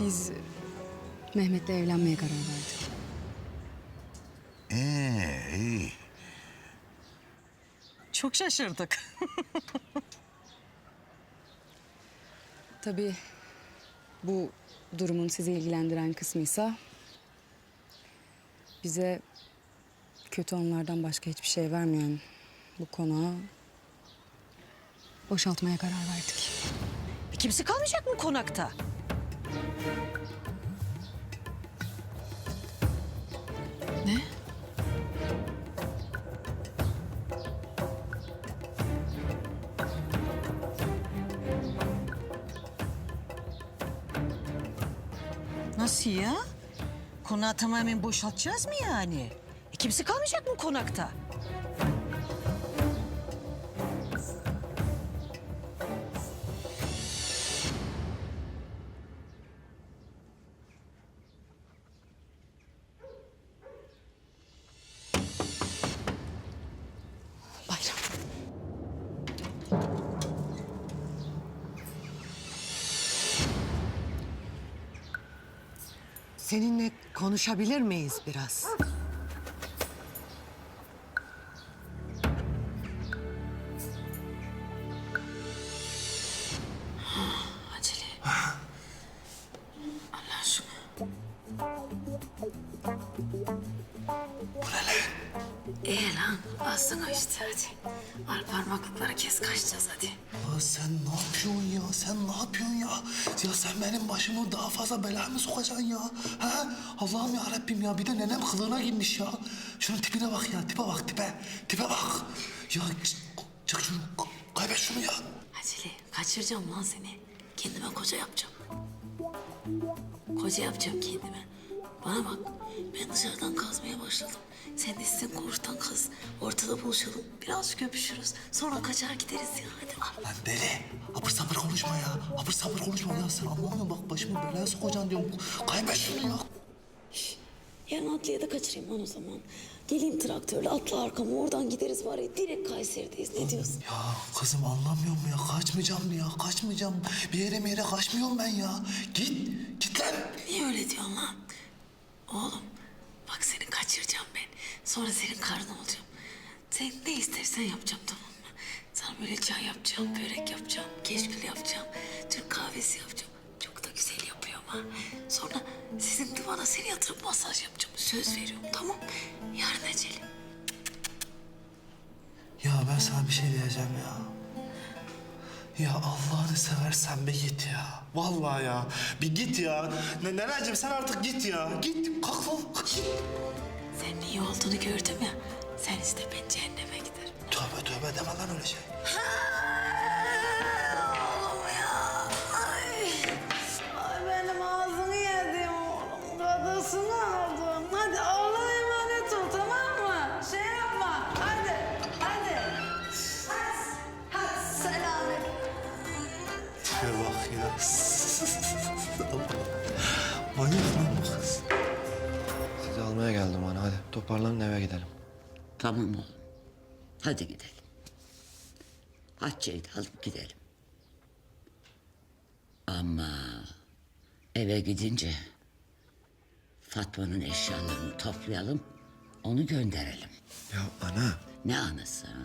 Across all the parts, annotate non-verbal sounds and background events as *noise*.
Biz Mehmet'le evlenmeye karar verdik. Ee, iyi. Çok şaşırdık. *laughs* Tabii bu durumun sizi ilgilendiren kısmıysa bize kötü anlardan başka hiçbir şey vermeyen bu konağı boşaltmaya karar verdik. E, Kimse kalmayacak mı konakta? Ne? Nasıl ya? Konağı tamamen boşaltacağız mı yani? E kimse kalmayacak mı konakta? Seninle konuşabilir miyiz biraz? Acele. Allah aşkına. İyi lan. Bastın işte hadi. Al parmaklıkları kes kaçacağız hadi. Ya sen ne yapıyorsun ya? Sen ne yapıyorsun ya? Ya sen benim başımı daha fazla belaya mı sokacaksın ya? Ha? Allah'ım ya Rabbim ya bir de nenem kılığına girmiş ya. Şunun tipine bak ya, tipe bak tipe. Tipe bak. Ya çık, çık şunu, kaybet şunu ya. Acele. Kaçıracağım lan seni. Kendime koca yapacağım. Koca yapacağım kendime. Bana bak. Ben dışarıdan kazmaya başladım. Sen de sizin koğuştan kaz. Ortada buluşalım. Birazcık öpüşürüz. Sonra kaçar gideriz ya. Hadi al. Lan deli, apır sapır konuşma ya. Apır sapır konuşma ya. Sen anlamıyorsun bak başımı belaya sokacaksın diyorum. Kaybet şunu ya. Yarın Atlı'ya da kaçırayım lan o zaman. Geleyim traktörle atla arkama oradan gideriz var ya direkt Kayseri'deyiz. Ne diyorsun? Ya kızım anlamıyor mu ya? Kaçmayacağım ya, kaçmayacağım. Bir yere bir yere kaçmıyorum ben ya. Git, git lan. Niye öyle diyorsun lan? Oğlum bak seni kaçıracağım ben. Sonra senin karın olacağım. Sen ne istersen yapacağım tamam mı? Sana böyle çay yapacağım, börek yapacağım, keşkül yapacağım, Türk kahvesi yapacağım. Çok da güzel yapıyorum ha. Sonra sizin divana seni yatırıp masaj yapacağım. Söz veriyorum tamam Yarın acele. Ya ben sana bir şey diyeceğim ya. Ya Allah'ını seversen bir git ya. Vallahi ya. Bir git ya. Ne, neneciğim sen artık git ya. Git. Kalk lan. Git. Senin iyi olduğunu gördüm ya. Sen iste ben cehenneme giderim. Tövbe tövbe deme lan öyle şey. Oğlum Manyak lan bu kız. Sizi almaya geldim ana hadi. Toparlanın eve gidelim. Tamam oğlum. Hadi gidelim. Hatice'yi de alıp gidelim. Ama eve gidince Fatma'nın eşyalarını toplayalım, onu gönderelim. Ya ana. Ne anısı ha?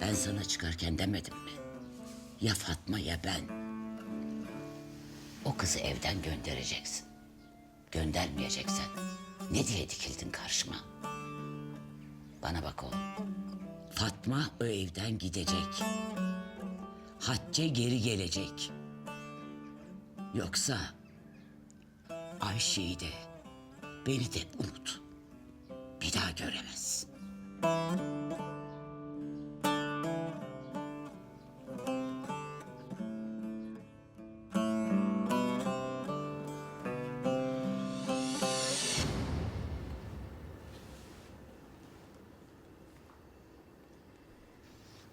Ben sana çıkarken demedim mi? Ya Fatma ya ben. O kızı evden göndereceksin. Göndermeyeceksen ne diye dikildin karşıma? Bana bak oğlum. Fatma o evden gidecek. Hatice geri gelecek. Yoksa Ayşe'yi de beni de unut. Bir daha göremez.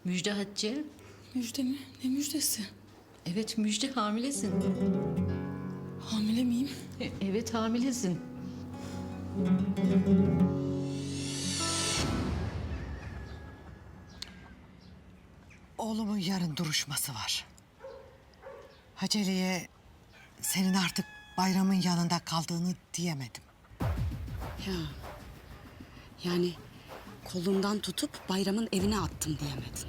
Müjde Hatice. Müjde mi? Ne müjdesi? Evet müjde hamilesin. Hamile miyim? E- evet hamilesin. Oğlumun yarın duruşması var. Haceli'ye senin artık bayramın yanında kaldığını diyemedim. Ya yani kolundan tutup bayramın evine attım diyemedin.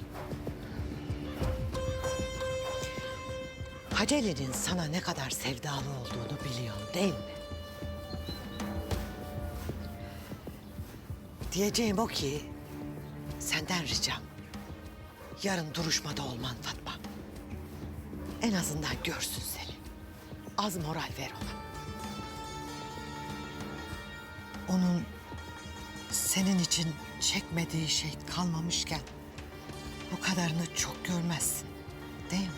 Haceli'nin sana ne kadar sevdalı olduğunu biliyorsun değil mi? Diyeceğim o ki senden ricam yarın duruşmada olman Fatma. En azından görsün seni. Az moral ver ona. Onun senin için çekmediği şey kalmamışken bu kadarını çok görmezsin. Değil mi?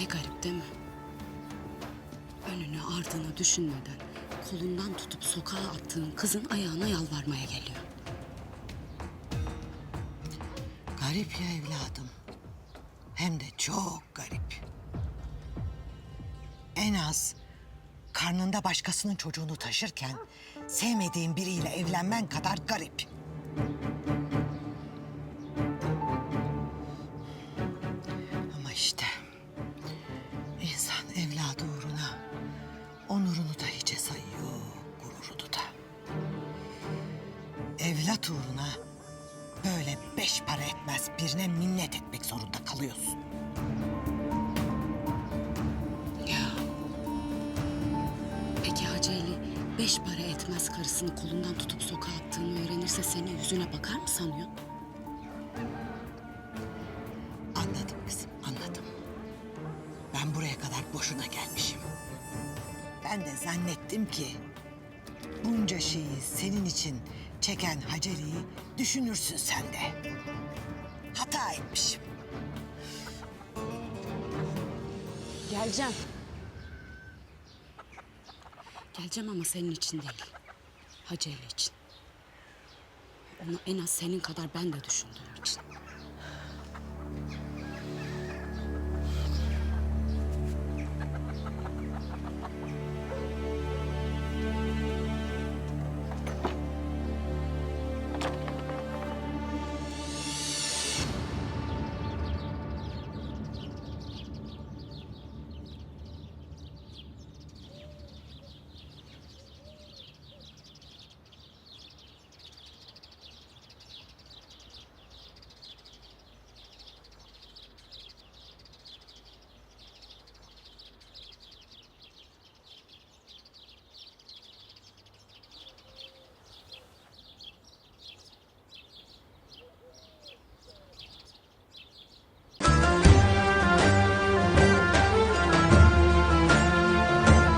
Ne garip değil mi? Önünü ardını düşünmeden kolundan tutup sokağa attığın kızın ayağına yalvarmaya geliyor. Garip ya evladım. Hem de çok garip. En az karnında başkasının çocuğunu taşırken sevmediğin biriyle evlenmen kadar garip. Ama işte insan evladı uğruna onurunu da hiçe sayıyor, gururunu da. Evlat uğruna böyle beş para etmez birine minnet etmek zorunda kalıyorsun. Peki Haceli beş para etmez karısını kolundan tutup sokağa attığını öğrenirse senin yüzüne bakar mı sanıyorsun? Anladım kızım, anladım. Ben buraya kadar boşuna gelmişim. Ben de zannettim ki bunca şeyi senin için çeken Haceli'yi düşünürsün sen de. Hata etmişim. Geleceğim. Geleceğim ama senin için değil. Haceli için. Onu en az senin kadar ben de düşündüğüm için.